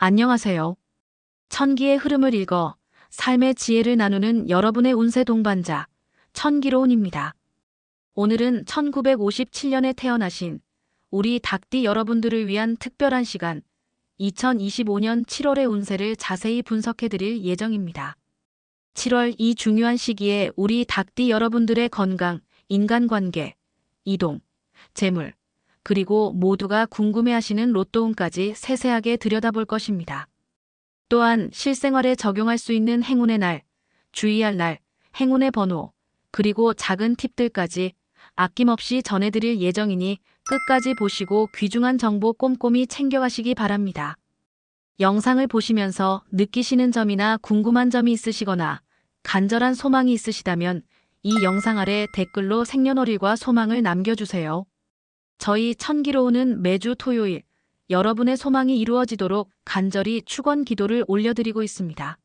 안녕하세요. 천기의 흐름을 읽어 삶의 지혜를 나누는 여러분의 운세 동반자, 천기로운입니다. 오늘은 1957년에 태어나신 우리 닭띠 여러분들을 위한 특별한 시간, 2025년 7월의 운세를 자세히 분석해 드릴 예정입니다. 7월 이 중요한 시기에 우리 닭띠 여러분들의 건강, 인간관계, 이동, 재물, 그리고 모두가 궁금해하시는 로또운까지 세세하게 들여다볼 것입니다. 또한 실생활에 적용할 수 있는 행운의 날, 주의할 날, 행운의 번호, 그리고 작은 팁들까지 아낌없이 전해드릴 예정이니 끝까지 보시고 귀중한 정보 꼼꼼히 챙겨가시기 바랍니다. 영상을 보시면서 느끼시는 점이나 궁금한 점이 있으시거나 간절한 소망이 있으시다면 이 영상 아래 댓글로 생년월일과 소망을 남겨주세요. 저희 천기로우는 매주 토요일 여러분의 소망이 이루어지도록 간절히 축원 기도를 올려드리고 있습니다.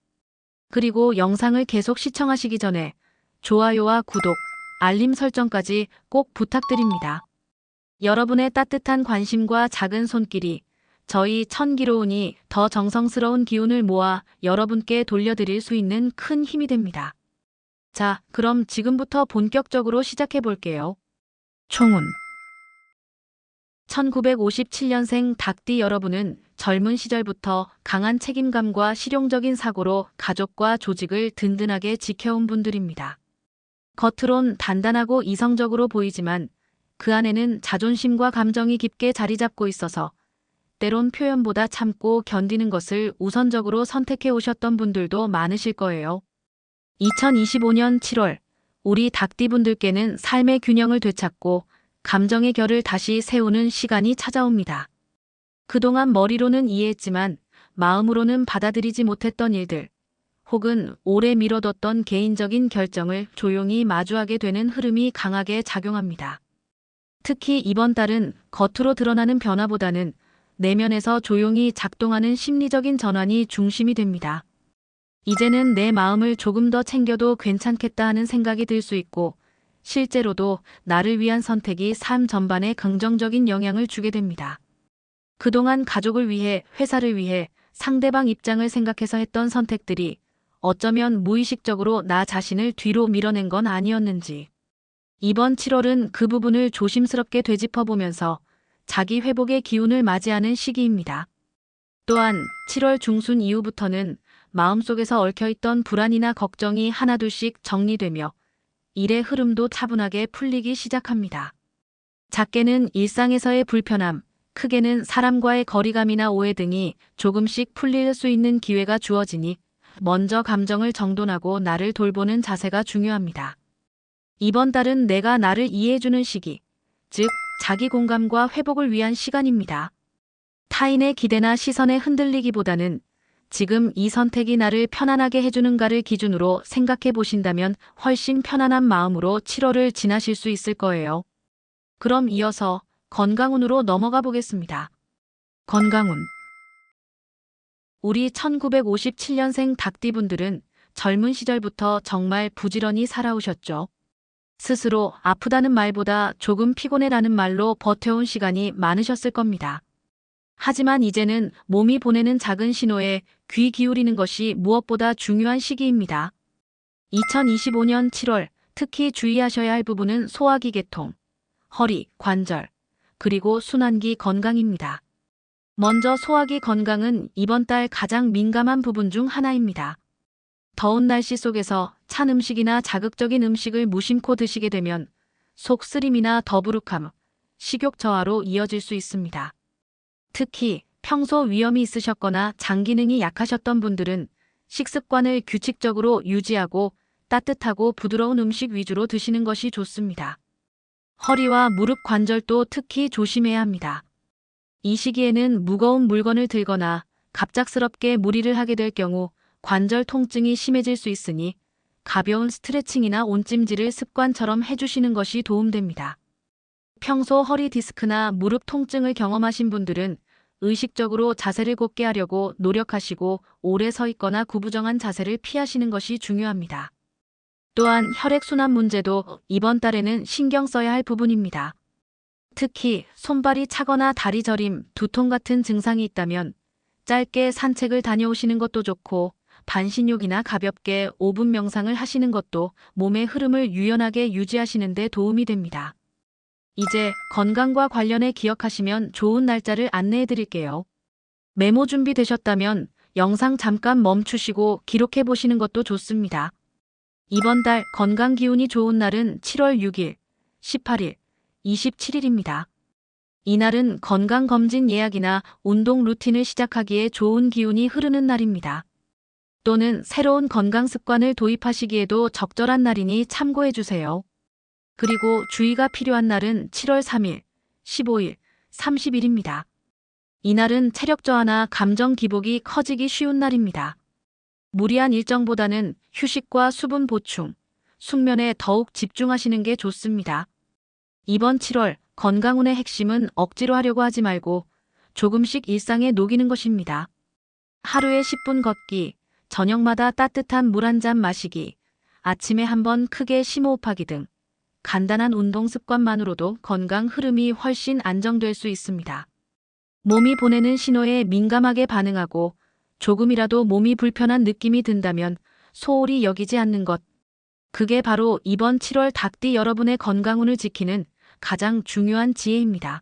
그리고 영상을 계속 시청하시기 전에 좋아요와 구독, 알림 설정까지 꼭 부탁드립니다. 여러분의 따뜻한 관심과 작은 손길이 저희 천기로운이 더 정성스러운 기운을 모아 여러분께 돌려드릴 수 있는 큰 힘이 됩니다. 자, 그럼 지금부터 본격적으로 시작해 볼게요. 총운 1957년생 닭띠 여러분은 젊은 시절부터 강한 책임감과 실용적인 사고로 가족과 조직을 든든하게 지켜온 분들입니다. 겉으론 단단하고 이성적으로 보이지만 그 안에는 자존심과 감정이 깊게 자리 잡고 있어서 때론 표현보다 참고 견디는 것을 우선적으로 선택해 오셨던 분들도 많으실 거예요. 2025년 7월, 우리 닭띠분들께는 삶의 균형을 되찾고 감정의 결을 다시 세우는 시간이 찾아옵니다. 그동안 머리로는 이해했지만 마음으로는 받아들이지 못했던 일들, 혹은 오래 미뤄뒀던 개인적인 결정을 조용히 마주하게 되는 흐름이 강하게 작용합니다. 특히 이번 달은 겉으로 드러나는 변화보다는 내면에서 조용히 작동하는 심리적인 전환이 중심이 됩니다. 이제는 내 마음을 조금 더 챙겨도 괜찮겠다 하는 생각이 들 수 있고, 실제로도 나를 위한 선택이 삶 전반에 긍정적인 영향을 주게 됩니다. 그동안 가족을 위해, 회사를 위해, 상대방 입장을 생각해서 했던 선택들이 어쩌면 무의식적으로 나 자신을 뒤로 밀어낸 건 아니었는지. 이번 7월은 그 부분을 조심스럽게 되짚어보면서 자기 회복의 기운을 맞이하는 시기입니다. 또한 7월 중순 이후부터는 마음속에서 얽혀있던 불안이나 걱정이 하나둘씩 정리되며 일의 흐름도 차분하게 풀리기 시작합니다. 작게는 일상에서의 불편함, 크게는 사람과의 거리감이나 오해 등이 조금씩 풀릴 수 있는 기회가 주어지니 먼저 감정을 정돈하고 나를 돌보는 자세가 중요합니다. 이번 달은 내가 나를 이해해주는 시기, 즉, 자기 공감과 회복을 위한 시간입니다. 타인의 기대나 시선에 흔들리기보다는 지금 이 선택이 나를 편안하게 해주는가를 기준으로 생각해 보신다면 훨씬 편안한 마음으로 7월을 지나실 수 있을 거예요. 그럼 이어서 건강운으로 넘어가 보겠습니다. 건강운. 우리 1957년생 닭띠분들은 젊은 시절부터 정말 부지런히 살아오셨죠. 스스로 아프다는 말보다 조금 피곤해라는 말로 버텨온 시간이 많으셨을 겁니다. 하지만 이제는 몸이 보내는 작은 신호에 귀 기울이는 것이 무엇보다 중요한 시기입니다. 2025년 7월 특히 주의하셔야 할 부분은 소화기 계통, 허리, 관절, 그리고 순환기 건강입니다. 먼저 소화기 건강은 이번 달 가장 민감한 부분 중 하나입니다. 더운 날씨 속에서 찬 음식이나 자극적인 음식을 무심코 드시게 되면 속 쓰림이나 더부룩함, 식욕 저하로 이어질 수 있습니다. 특히 평소 위염이 있으셨거나 장 기능이 약하셨던 분들은 식습관을 규칙적으로 유지하고 따뜻하고 부드러운 음식 위주로 드시는 것이 좋습니다. 허리와 무릎 관절도 특히 조심해야 합니다. 이 시기에는 무거운 물건을 들거나 갑작스럽게 무리를 하게 될 경우 관절 통증이 심해질 수 있으니 가벼운 스트레칭이나 온찜질을 습관처럼 해주시는 것이 도움됩니다. 평소 허리 디스크나 무릎 통증을 경험하신 분들은 의식적으로 자세를 곧게 하려고 노력하시고 오래 서 있거나 구부정한 자세를 피하시는 것이 중요합니다. 또한 혈액순환 문제도 이번 달에는 신경 써야 할 부분입니다. 특히 손발이 차거나 다리 저림, 두통 같은 증상이 있다면 짧게 산책을 다녀오시는 것도 좋고 반신욕이나 가볍게 5분 명상을 하시는 것도 몸의 흐름을 유연하게 유지하시는 데 도움이 됩니다. 이제 건강과 관련해 기억하시면 좋은 날짜를 안내해 드릴게요. 메모 준비되셨다면 영상 잠깐 멈추시고 기록해 보시는 것도 좋습니다. 이번 달 건강 기운이 좋은 날은 7월 6일, 18일, 27일입니다. 이날은 건강검진 예약이나 운동 루틴을 시작하기에 좋은 기운이 흐르는 날입니다. 또는 새로운 건강 습관을 도입하시기에도 적절한 날이니 참고해 주세요. 그리고 주의가 필요한 날은 7월 3일, 15일, 30일입니다. 이날은 체력 저하나 감정 기복이 커지기 쉬운 날입니다. 무리한 일정보다는 휴식과 수분 보충, 숙면에 더욱 집중하시는 게 좋습니다. 이번 7월 건강운의 핵심은 억지로 하려고 하지 말고 조금씩 일상에 녹이는 것입니다. 하루에 10분 걷기, 저녁마다 따뜻한 물 한 잔 마시기, 아침에 한번 크게 심호흡하기 등 간단한 운동 습관만으로도 건강 흐름이 훨씬 안정될 수 있습니다. 몸이 보내는 신호에 민감하게 반응하고 조금이라도 몸이 불편한 느낌이 든다면 소홀히 여기지 않는 것. 그게 바로 이번 7월 닭띠 여러분의 건강운을 지키는 가장 중요한 지혜입니다.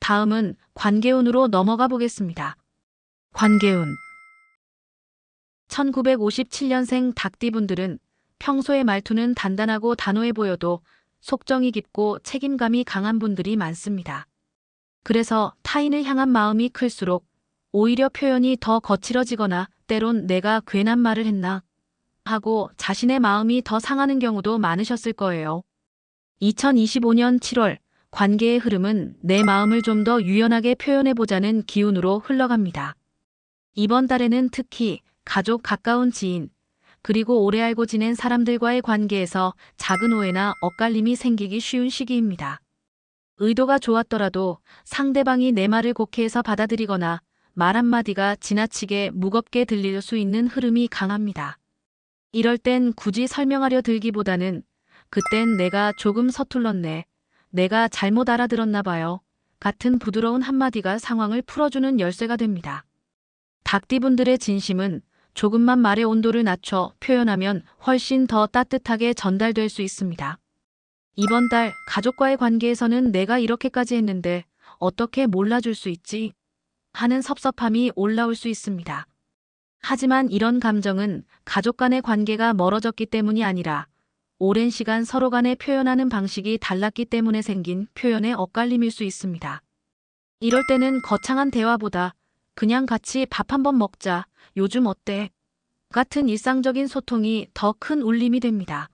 다음은 관계운으로 넘어가 보겠습니다. 관계운 1957년생 닭띠분들은 평소의 말투는 단단하고 단호해 보여도 속정이 깊고 책임감이 강한 분들이 많습니다. 그래서 타인을 향한 마음이 클수록 오히려 표현이 더 거칠어지거나 때론 내가 괜한 말을 했나 하고 자신의 마음이 더 상하는 경우도 많으셨을 거예요. 2025년 7월 관계의 흐름은 내 마음을 좀 더 유연하게 표현해보자는 기운으로 흘러갑니다. 이번 달에는 특히 가족 가까운 지인, 그리고 오래 알고 지낸 사람들과의 관계에서 작은 오해나 엇갈림이 생기기 쉬운 시기입니다. 의도가 좋았더라도 상대방이 내 말을 곡해해서 받아들이거나 말 한마디가 지나치게 무겁게 들릴 수 있는 흐름이 강합니다. 이럴 땐 굳이 설명하려 들기보다는 그땐 내가 조금 서툴렀네. 내가 잘못 알아들었나 봐요. 같은 부드러운 한마디가 상황을 풀어주는 열쇠가 됩니다. 닭띠분들의 진심은 조금만 말의 온도를 낮춰 표현하면 훨씬 더 따뜻하게 전달될 수 있습니다. 이번 달 가족과의 관계에서는 내가 이렇게까지 했는데 어떻게 몰라줄 수 있지? 하는 섭섭함이 올라올 수 있습니다. 하지만 이런 감정은 가족 간의 관계가 멀어졌기 때문이 아니라 오랜 시간 서로 간에 표현하는 방식이 달랐기 때문에 생긴 표현의 엇갈림일 수 있습니다. 이럴 때는 거창한 대화보다 그냥 같이 밥 한번 먹자, 요즘 어때? 같은 일상적인 소통이 더 큰 울림이 됩니다.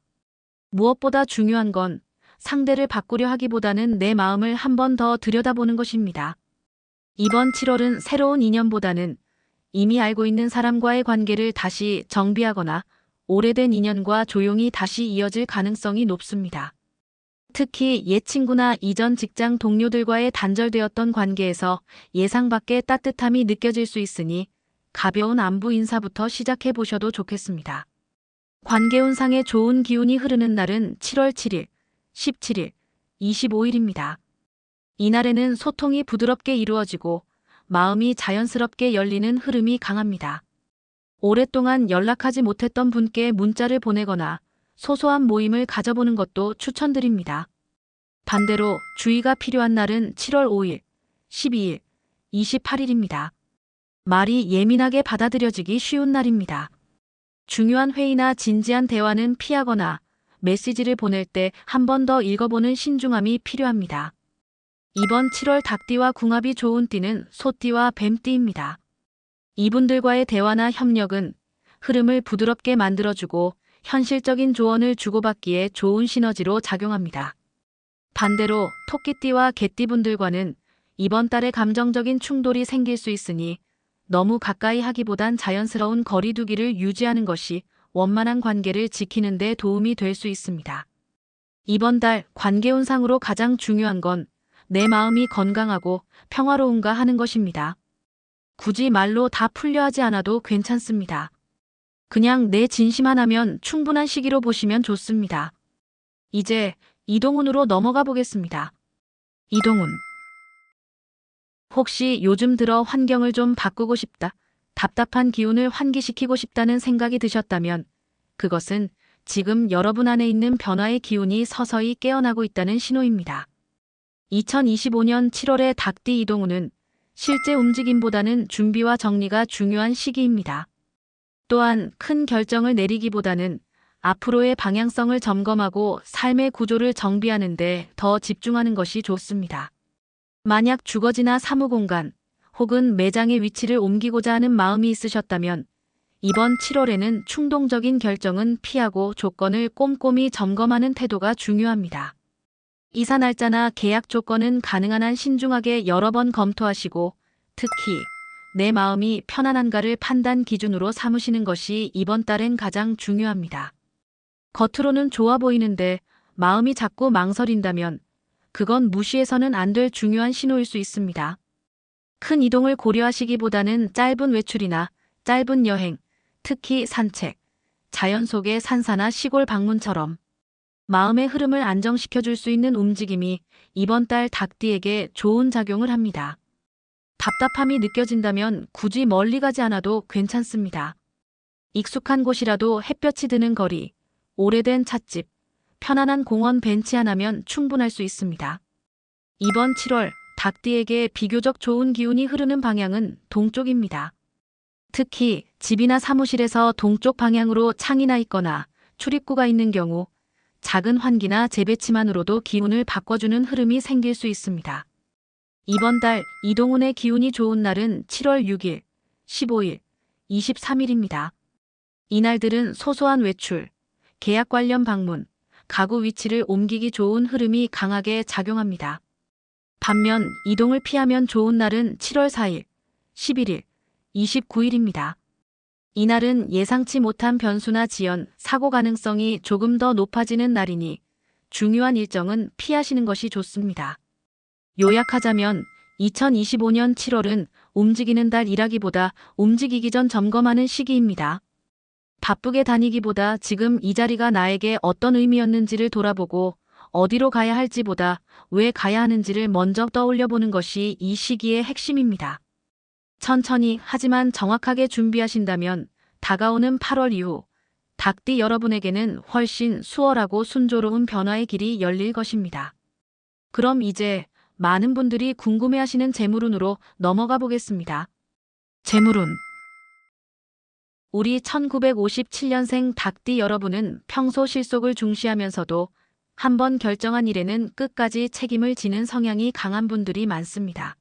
무엇보다 중요한 건 상대를 바꾸려 하기보다는 내 마음을 한 번 더 들여다보는 것입니다. 이번 7월은 새로운 인연보다는 이미 알고 있는 사람과의 관계를 다시 정비하거나 오래된 인연과 조용히 다시 이어질 가능성이 높습니다. 특히 옛 친구나 이전 직장 동료들과의 단절되었던 관계에서 예상 밖의 따뜻함이 느껴질 수 있으니 가벼운 안부 인사부터 시작해 보셔도 좋겠습니다. 관계운상에 좋은 기운이 흐르는 날은 7월 7일, 17일, 25일입니다. 이날에는 소통이 부드럽게 이루어지고 마음이 자연스럽게 열리는 흐름이 강합니다. 오랫동안 연락하지 못했던 분께 문자를 보내거나 소소한 모임을 가져보는 것도 추천드립니다. 반대로 주의가 필요한 날은 7월 5일, 12일, 28일입니다. 말이 예민하게 받아들여지기 쉬운 날입니다. 중요한 회의나 진지한 대화는 피하거나 메시지를 보낼 때 한 번 더 읽어보는 신중함이 필요합니다. 이번 7월 닭띠와 궁합이 좋은 띠는 소띠와 뱀띠입니다. 이분들과의 대화나 협력은 흐름을 부드럽게 만들어주고 현실적인 조언을 주고받기에 좋은 시너지로 작용합니다. 반대로 토끼띠와 개띠분들과는 이번 달에 감정적인 충돌이 생길 수 있으니 너무 가까이 하기보단 자연스러운 거리 두기를 유지하는 것이 원만한 관계를 지키는 데 도움이 될 수 있습니다. 이번 달 관계운상으로 가장 중요한 건 내 마음이 건강하고 평화로운가 하는 것입니다. 굳이 말로 다 풀려 하지 않아도 괜찮습니다. 그냥 내 진심 하나면 충분한 시기로 보시면 좋습니다. 이제 이동훈으로 넘어가 보겠습니다. 이동훈 혹시 요즘 들어 환경을 좀 바꾸고 싶다. 답답한 기운을 환기시키고 싶다는 생각이 드셨다면 그것은 지금 여러분 안에 있는 변화의 기운이 서서히 깨어나고 있다는 신호입니다. 2025년 7월의 닭띠 이동우는 실제 움직임보다는 준비와 정리가 중요한 시기입니다. 또한 큰 결정을 내리기보다는 앞으로의 방향성을 점검하고 삶의 구조를 정비하는 데 더 집중하는 것이 좋습니다. 만약 주거지나 사무공간 혹은 매장의 위치를 옮기고자 하는 마음이 있으셨다면 이번 7월에는 충동적인 결정은 피하고 조건을 꼼꼼히 점검하는 태도가 중요합니다. 이사 날짜나 계약 조건은 가능한 한 신중하게 여러 번 검토하시고 특히 내 마음이 편안한가를 판단 기준으로 삼으시는 것이 이번 달엔 가장 중요합니다. 겉으로는 좋아 보이는데 마음이 자꾸 망설인다면 그건 무시해서는 안 될 중요한 신호일 수 있습니다. 큰 이동을 고려하시기보다는 짧은 외출이나 짧은 여행, 특히 산책, 자연 속의 산사나 시골 방문처럼 마음의 흐름을 안정시켜 줄 수 있는 움직임이 이번 달 닭띠에게 좋은 작용을 합니다. 답답함이 느껴진다면 굳이 멀리 가지 않아도 괜찮습니다. 익숙한 곳이라도 햇볕이 드는 거리, 오래된 찻집, 편안한 공원 벤치 하나면 충분할 수 있습니다. 이번 7월 닭띠에게 비교적 좋은 기운이 흐르는 방향은 동쪽입니다. 특히 집이나 사무실에서 동쪽 방향으로 창이나 있거나 출입구가 있는 경우 작은 환기나 재배치만으로도 기운을 바꿔주는 흐름이 생길 수 있습니다. 이번 달 이동운의 기운이 좋은 날은 7월 6일, 15일, 23일입니다. 이날들은 소소한 외출, 계약 관련 방문, 가구 위치를 옮기기 좋은 흐름이 강하게 작용합니다. 반면 이동을 피하면 좋은 날은 7월 4일, 11일, 29일입니다. 이날은 예상치 못한 변수나 지연, 사고 가능성이 조금 더 높아지는 날이니 중요한 일정은 피하시는 것이 좋습니다. 요약하자면 2025년 7월은 움직이는 달이라기보다 움직이기 전 점검하는 시기입니다. 바쁘게 다니기보다 지금 이 자리가 나에게 어떤 의미였는지를 돌아보고 어디로 가야 할지보다 왜 가야 하는지를 먼저 떠올려 보는 것이 이 시기의 핵심입니다. 천천히 하지만 정확하게 준비하신다면 다가오는 8월 이후 닭띠 여러분에게는 훨씬 수월하고 순조로운 변화의 길이 열릴 것입니다. 그럼 이제 많은 분들이 궁금해하시는 재물운으로 넘어가 보겠습니다. 재물운 우리 1957년생 닭띠 여러분은 평소 실속을 중시하면서도 한번 결정한 일에는 끝까지 책임을 지는 성향이 강한 분들이 많습니다.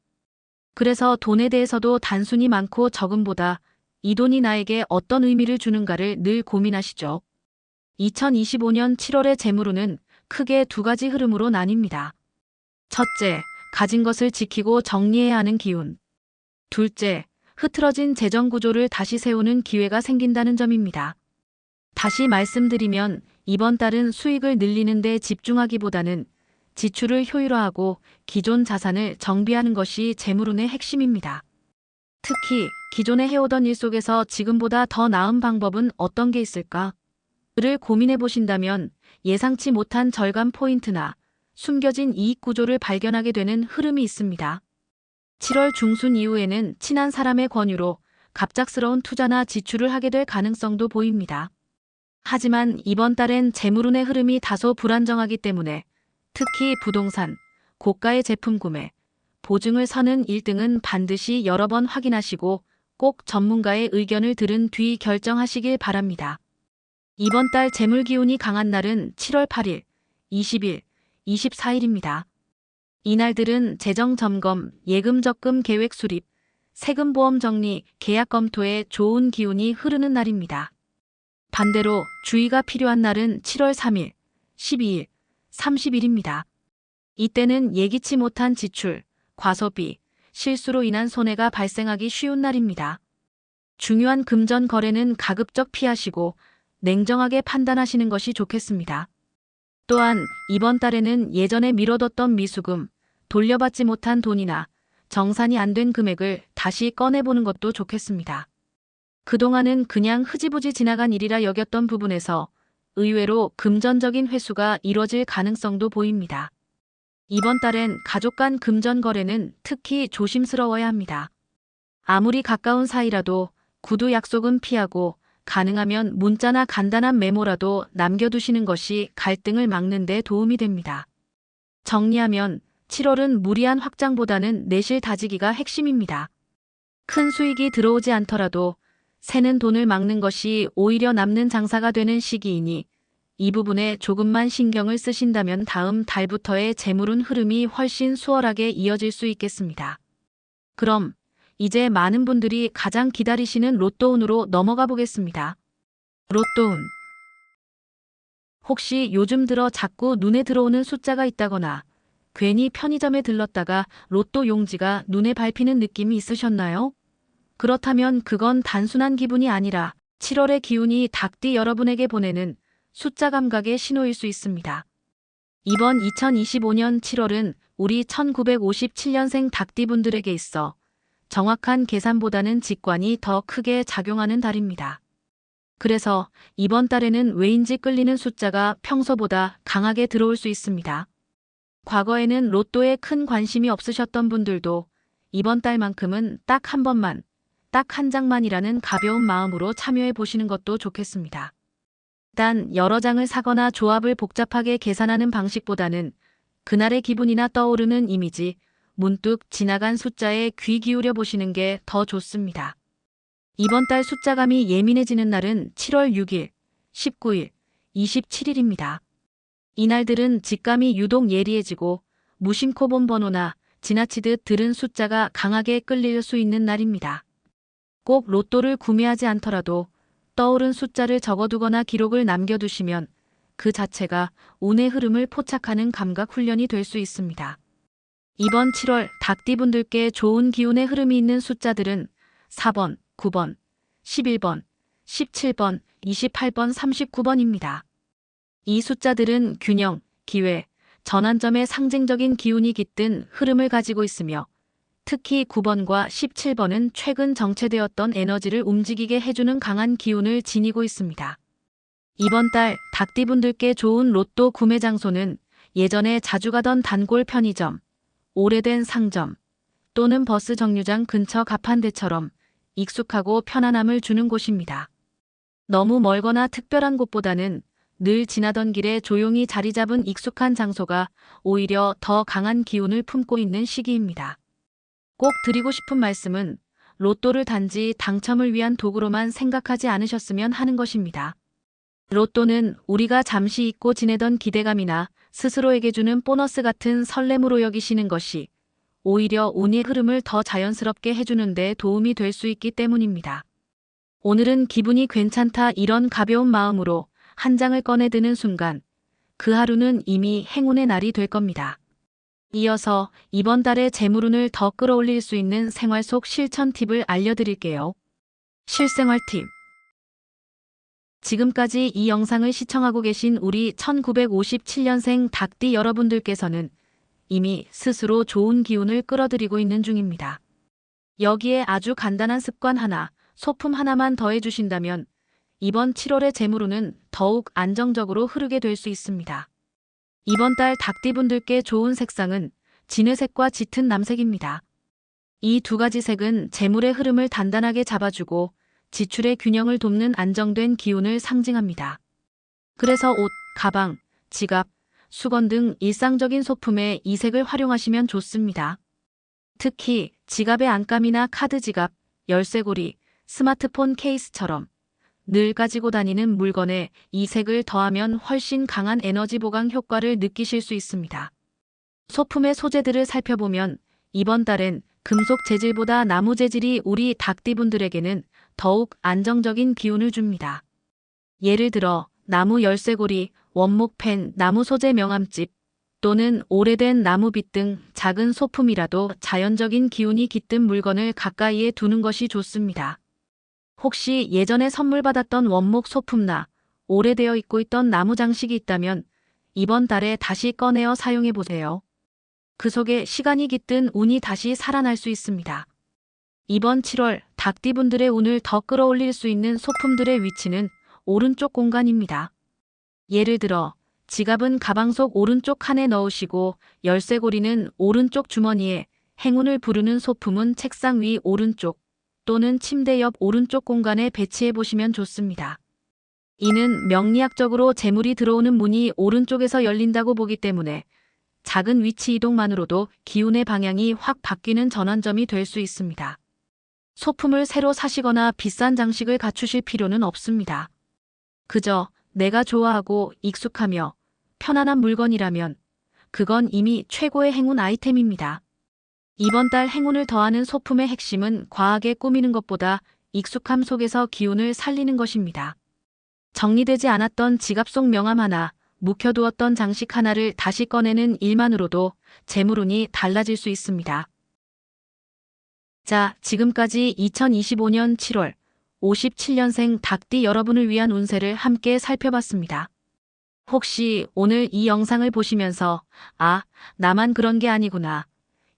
그래서 돈에 대해서도 단순히 많고 적음보다 이 돈이 나에게 어떤 의미를 주는가를 늘 고민하시죠. 2025년 7월의 재물운은 크게 두 가지 흐름으로 나뉩니다. 첫째, 가진 것을 지키고 정리해야 하는 기운. 둘째, 흐트러진 재정 구조를 다시 세우는 기회가 생긴다는 점입니다. 다시 말씀드리면 이번 달은 수익을 늘리는 데 집중하기보다는 지출을 효율화하고 기존 자산을 정비하는 것이 재물운의 핵심입니다. 특히 기존에 해오던 일 속에서 지금보다 더 나은 방법은 어떤 게 있을까? 를 고민해 보신다면 예상치 못한 절감 포인트나 숨겨진 이익 구조를 발견하게 되는 흐름이 있습니다. 7월 중순 이후에는 친한 사람의 권유로 갑작스러운 투자나 지출을 하게 될 가능성도 보입니다. 하지만 이번 달엔 재물운의 흐름이 다소 불안정하기 때문에 특히 부동산, 고가의 제품 구매, 보증을 서는 1등은 반드시 여러 번 확인하시고 꼭 전문가의 의견을 들은 뒤 결정하시길 바랍니다. 이번 달 재물 기운이 강한 날은 7월 8일, 20일, 24일입니다. 이날들은 재정 점검, 예금 적금 계획 수립, 세금 보험 정리, 계약 검토에 좋은 기운이 흐르는 날입니다. 반대로 주의가 필요한 날은 7월 3일, 12일, 30일입니다. 이때는 예기치 못한 지출, 과소비, 실수로 인한 손해가 발생하기 쉬운 날입니다. 중요한 금전 거래는 가급적 피하시고 냉정하게 판단하시는 것이 좋겠습니다. 또한 이번 달에는 예전에 미뤄뒀던 미수금, 돌려받지 못한 돈이나 정산이 안 된 금액을 다시 꺼내보는 것도 좋겠습니다. 그동안은 그냥 흐지부지 지나간 일이라 여겼던 부분에서 의외로 금전적인 회수가 이뤄질 가능성도 보입니다. 이번 달엔 가족 간 금전 거래는 특히 조심스러워야 합니다. 아무리 가까운 사이라도 구두 약속은 피하고 가능하면 문자나 간단한 메모라도 남겨두시는 것이 갈등을 막는 데 도움이 됩니다. 정리하면 7월은 무리한 확장보다는 내실 다지기가 핵심입니다. 큰 수익이 들어오지 않더라도 새는 돈을 막는 것이 오히려 남는 장사가 되는 시기이니 이 부분에 조금만 신경을 쓰신다면 다음 달부터의 재물운 흐름이 훨씬 수월하게 이어질 수 있겠습니다. 그럼 이제 많은 분들이 가장 기다리시는 로또운으로 넘어가 보겠습니다. 로또운. 혹시 요즘 들어 자꾸 눈에 들어오는 숫자가 있다거나 괜히 편의점에 들렀다가 로또 용지가 눈에 밟히는 느낌이 있으셨나요? 그렇다면 그건 단순한 기분이 아니라 7월의 기운이 닭띠 여러분에게 보내는 숫자 감각의 신호일 수 있습니다. 이번 2025년 7월은 우리 1957년생 닭띠분들에게 있어 정확한 계산보다는 직관이 더 크게 작용하는 달입니다. 그래서 이번 달에는 왜인지 끌리는 숫자가 평소보다 강하게 들어올 수 있습니다. 과거에는 로또에 큰 관심이 없으셨던 분들도 이번 달만큼은 딱 한 번만, 딱 한 장만이라는 가벼운 마음으로 참여해 보시는 것도 좋겠습니다. 단 여러 장을 사거나 조합을 복잡하게 계산하는 방식보다는 그날의 기분이나 떠오르는 이미지, 문득 지나간 숫자에 귀 기울여 보시는 게 더 좋습니다. 이번 달 숫자감이 예민해지는 날은 7월 6일, 19일, 27일입니다. 이날들은 직감이 유독 예리해지고 무심코 본 번호나 지나치듯 들은 숫자가 강하게 끌릴 수 있는 날입니다. 꼭 로또를 구매하지 않더라도 떠오른 숫자를 적어두거나 기록을 남겨두시면 그 자체가 운의 흐름을 포착하는 감각 훈련이 될 수 있습니다. 이번 7월 닭띠분들께 좋은 기운의 흐름이 있는 숫자들은 4번, 9번, 11번, 17번, 28번, 39번입니다. 이 숫자들은 균형, 기회, 전환점의 상징적인 기운이 깃든 흐름을 가지고 있으며 특히 9번과 17번은 최근 정체되었던 에너지를 움직이게 해주는 강한 기운을 지니고 있습니다. 이번 달 닭띠분들께 좋은 로또 구매 장소는 예전에 자주 가던 단골 편의점, 오래된 상점 또는 버스 정류장 근처 가판대처럼 익숙하고 편안함을 주는 곳입니다. 너무 멀거나 특별한 곳보다는 늘 지나던 길에 조용히 자리 잡은 익숙한 장소가 오히려 더 강한 기운을 품고 있는 시기입니다. 꼭 드리고 싶은 말씀은 로또를 단지 당첨을 위한 도구로만 생각하지 않으셨으면 하는 것입니다. 로또는 우리가 잠시 잊고 지내던 기대감이나 스스로에게 주는 보너스 같은 설렘으로 여기시는 것이 오히려 운의 흐름을 더 자연스럽게 해주는 데 도움이 될 수 있기 때문입니다. 오늘은 기분이 괜찮다 이런 가벼운 마음으로 한 장을 꺼내 드는 순간 그 하루는 이미 행운의 날이 될 겁니다. 이어서 이번 달의 재물운을 더 끌어올릴 수 있는 생활 속 실천 팁을 알려드릴게요. 실생활 팁. 지금까지 이 영상을 시청하고 계신 우리 1957년생 닭띠 여러분들께서는 이미 스스로 좋은 기운을 끌어들이고 있는 중입니다. 여기에 아주 간단한 습관 하나, 소품 하나만 더해 주신다면 이번 7월의 재물운은 더욱 안정적으로 흐르게 될 수 있습니다. 이번 달 닭띠분들께 좋은 색상은 진회색과 짙은 남색입니다. 이 두 가지 색은 재물의 흐름을 단단하게 잡아주고 지출의 균형을 돕는 안정된 기운을 상징합니다. 그래서 옷, 가방, 지갑, 수건 등 일상적인 소품에 이 색을 활용하시면 좋습니다. 특히 지갑의 안감이나 카드 지갑, 열쇠고리, 스마트폰 케이스처럼 늘 가지고 다니는 물건에 이 색을 더하면 훨씬 강한 에너지 보강 효과를 느끼실 수 있습니다. 소품의 소재들을 살펴보면 이번 달엔 금속 재질보다 나무 재질이 우리 닭띠분들에게는 더욱 안정적인 기운을 줍니다. 예를 들어 나무 열쇠고리, 원목펜, 나무 소재 명함집 또는 오래된 나무빗 등 작은 소품이라도 자연적인 기운이 깃든 물건을 가까이에 두는 것이 좋습니다. 혹시 예전에 선물 받았던 원목 소품나 오래되어 있고 있던 나무 장식이 있다면 이번 달에 다시 꺼내어 사용해 보세요. 그 속에 시간이 깃든 운이 다시 살아날 수 있습니다. 이번 7월 닭띠분들의 운을 더 끌어올릴 수 있는 소품들의 위치는 오른쪽 공간입니다. 예를 들어 지갑은 가방 속 오른쪽 칸에 넣으시고 열쇠고리는 오른쪽 주머니에 행운을 부르는 소품은 책상 위 오른쪽 또는 침대 옆 오른쪽 공간에 배치해 보시면 좋습니다. 이는 명리학적으로 재물이 들어오는 문이 오른쪽에서 열린다고 보기 때문에 작은 위치 이동만으로도 기운의 방향이 확 바뀌는 전환점이 될 수 있습니다. 소품을 새로 사시거나 비싼 장식을 갖추실 필요는 없습니다. 그저 내가 좋아하고 익숙하며 편안한 물건이라면 그건 이미 최고의 행운 아이템입니다. 이번 달 행운을 더하는 소품의 핵심은 과하게 꾸미는 것보다 익숙함 속에서 기운을 살리는 것입니다. 정리되지 않았던 지갑 속 명함 하나, 묵혀두었던 장식 하나를 다시 꺼내는 일만으로도 재물운이 달라질 수 있습니다. 자, 지금까지 2025년 7월 57년생 닭띠 여러분을 위한 운세를 함께 살펴봤습니다. 혹시 오늘 이 영상을 보시면서 아, 나만 그런 게 아니구나.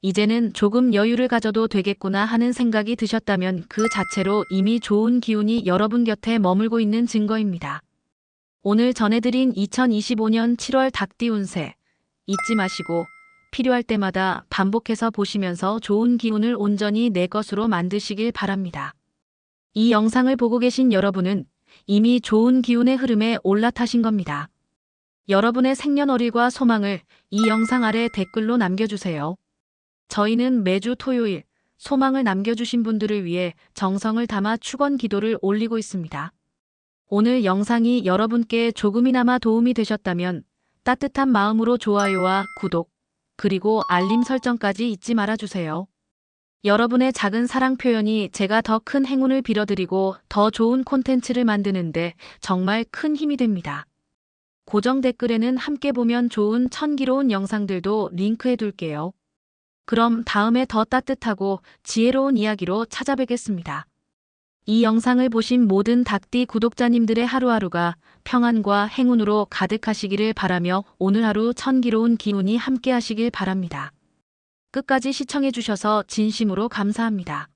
이제는 조금 여유를 가져도 되겠구나 하는 생각이 드셨다면 그 자체로 이미 좋은 기운이 여러분 곁에 머물고 있는 증거입니다. 오늘 전해드린 2025년 7월 닭띠 운세 잊지 마시고 필요할 때마다 반복해서 보시면서 좋은 기운을 온전히 내 것으로 만드시길 바랍니다. 이 영상을 보고 계신 여러분은 이미 좋은 기운의 흐름에 올라타신 겁니다. 여러분의 생년월일과 소망을 이 영상 아래 댓글로 남겨주세요. 저희는 매주 토요일 소망을 남겨주신 분들을 위해 정성을 담아 축원 기도를 올리고 있습니다. 오늘 영상이 여러분께 조금이나마 도움이 되셨다면 따뜻한 마음으로 좋아요와 구독, 그리고 알림 설정까지 잊지 말아주세요. 여러분의 작은 사랑 표현이 제가 더 큰 행운을 빌어드리고 더 좋은 콘텐츠를 만드는데 정말 큰 힘이 됩니다. 고정 댓글에는 함께 보면 좋은 천기로운 영상들도 링크해 둘게요. 그럼 다음에 더 따뜻하고 지혜로운 이야기로 찾아뵙겠습니다. 이 영상을 보신 모든 닭띠 구독자님들의 하루하루가 평안과 행운으로 가득하시기를 바라며 오늘 하루 천기로운 기운이 함께 하시길 바랍니다. 끝까지 시청해 주셔서 진심으로 감사합니다.